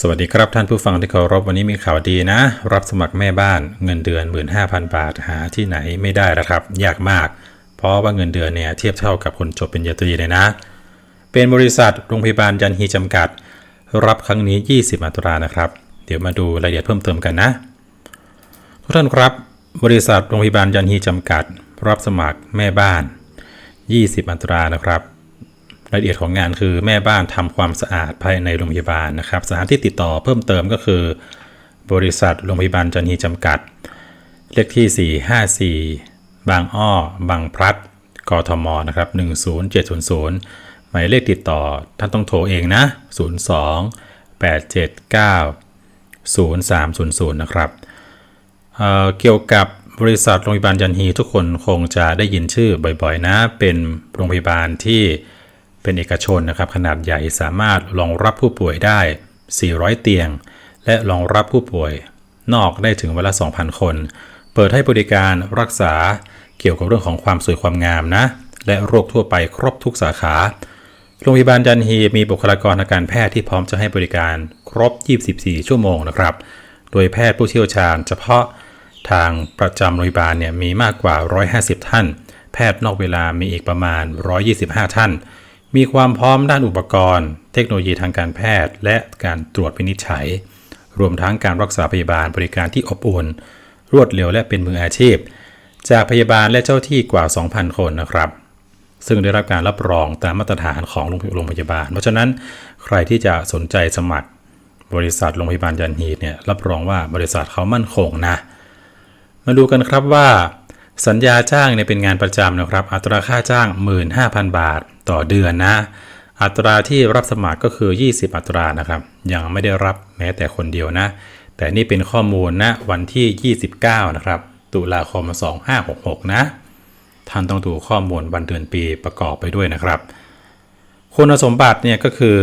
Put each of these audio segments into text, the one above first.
สวัสดีครับท่านผู้ฟังที่เคารพวันนี้มีข่าวดีนะ รับสมัครแม่บ้านเงินเดือน 15,000 บาทหาที่ไหนไม่ได้แล้วครับ ยากมาก เพราะว่าเงินเดือนเนี่ยเทียบเท่ากับคนจบเป็นญาตรีเลยนะ เป็นบริษัทโรงพยาบาลยันฮีจำกัด รับครั้งนี้ 20 อัตรานะครับ เดี๋ยวมาดูรายละเอียดเพิ่มเติมกันนะทุกท่านครับ บริษัทโรงพยาบาลยันฮีจำกัด รับสมัครแม่บ้าน 20 อัตรานะครับ รายละเอียดของงานคือแม่บ้านทำความสะอาดภายในโรงพยาบาลนะครับสถานที่ติดต่อเพิ่มเติมก็คือ บริษัทโรงพยาบาลจันฮีจำกัด เลขที่ 454 บางอ้อ บางพลัด กทมนะครับ10700 หมายเลขติดต่อท่านต้องโทรเองนะ 02 879 0300 นะครับเอ่อเกี่ยวกับบริษัทโรงพยาบาลยันฮีทุกคนคงจะได้ยินชื่อบ่อยๆนะ เป็นโรงพยาบาลที่ เป็นเอกชนนะครับขนาดใหญ่สามารถรองรับผู้ป่วยได้ 400 เตียง และรองรับผู้ป่วย นอกได้ถึงวันละ 2,000 คน เปิดให้บริการรักษาเกี่ยวกับเรื่องของความสวยความงามนะ และโรคทั่วไปครบทุกสาขา โรงพยาบาลจันฮีมีบุคลากรทางการแพทย์ที่พร้อมจะให้บริการครบ 24 ชั่วโมงนะครับ โดยแพทย์ผู้เชี่ยวชาญ เฉพาะทางประจำโรงพยาบาลเนี่ยมีมากกว่า 150 ท่าน แพทย์นอกเวลามีอีกประมาณ 125 ท่าน มีความพร้อมด้านอุปกรณ์ เทคโนโลยีทางการแพทย์ และการตรวจวินิจฉัย รวมทั้งการรักษาพยาบาลบริการที่อบอุ่น รวดเร็วและเป็นมืออาชีพ จากพยาบาลและเจ้าที่กว่า 2,000 คนนะครับ ซึ่งได้รับการรับรองตามมาตรฐานของโรงพยาบาล เพราะฉะนั้นใครที่จะสนใจสมัครบริษัทโรงพยาบาลยันฮีเนี่ยรับรองว่าบริษัทเขามั่นคงนะ มาดูกันครับว่า สัญญาจ้างเนี่ยเป็นงานประจำนะครับ อัตราค่าจ้าง 15,000 บาท ต่อเดือนนะ อัตราที่รับสมัครก็คือ 20 อัตรานะครับ ยังไม่ได้รับแม้แต่คนเดียวนะ แต่นี่เป็นข้อมูลนะวันที่ 29 นะครับ ตุลาคม 2566 นะท่านต้องดูข้อมูลวันเดือนปีประกอบไปด้วยนะครับ คุณสมบัติเนี่ยก็คือ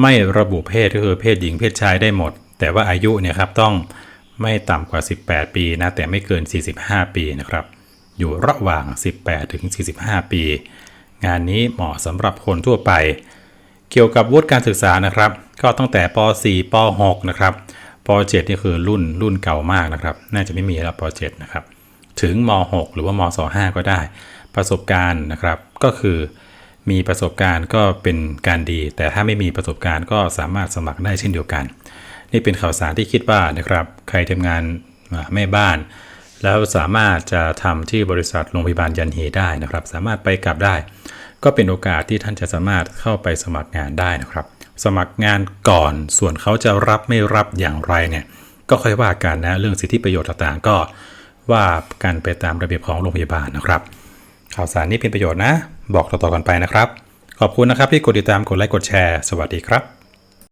ไม่ระบุเพศก็คือเพศหญิงเพศชายได้หมด แต่ว่าอายุเนี่ยครับต้องไม่ต่ำกว่า 18 ปีนะแต่ไม่เกิน 45 ปีนะครับ อยู่ระหว่าง 18 ถึง 45 ปี งานนี้เหมาะสำหรับคนทั่วไป เกี่ยวกับวุฒิการศึกษานะครับ ก็ตั้งแต่ป .4 ป .6 นะครับป .7 นี่คือรุ่นรุ่นเก่ามากนะครับ น่าจะไม่มีแล้วป .7 นะครับ ถึงม .6 หรือว่ามศ5ก็ได้ ประสบการณ์นะครับ ก็คือมีประสบการณ์ก็เป็นการดี แต่ถ้าไม่มีประสบการณ์ก็สามารถสมัครได้เช่นเดียวกัน นี่เป็นข่าวสารที่คิดว่านะครับ ใครทำงานแม่บ้าน แล้วสามารถจะทำที่บริษัทโรงพยาบาลยันเฮได้นะครับ สามารถไปกลับได้ ก็เป็นโอกาสที่ท่านจะสามารถเข้าไปสมัครงานได้นะครับ สมัครงานก่อนส่วนเขาจะรับไม่รับอย่างไรเนี่ยก็ค่อยว่ากันนะเรื่องสิทธิประโยชน์ต่างๆ ก็ว่ากันไปตามระเบียบของโรงพยาบาลนะครับ ข่าวสารนี้เป็นประโยชน์นะ บอกต่อๆกันไปนะครับ ขอบคุณนะครับที่กดติดตามกดไลค์กดแชร์ สวัสดีครับ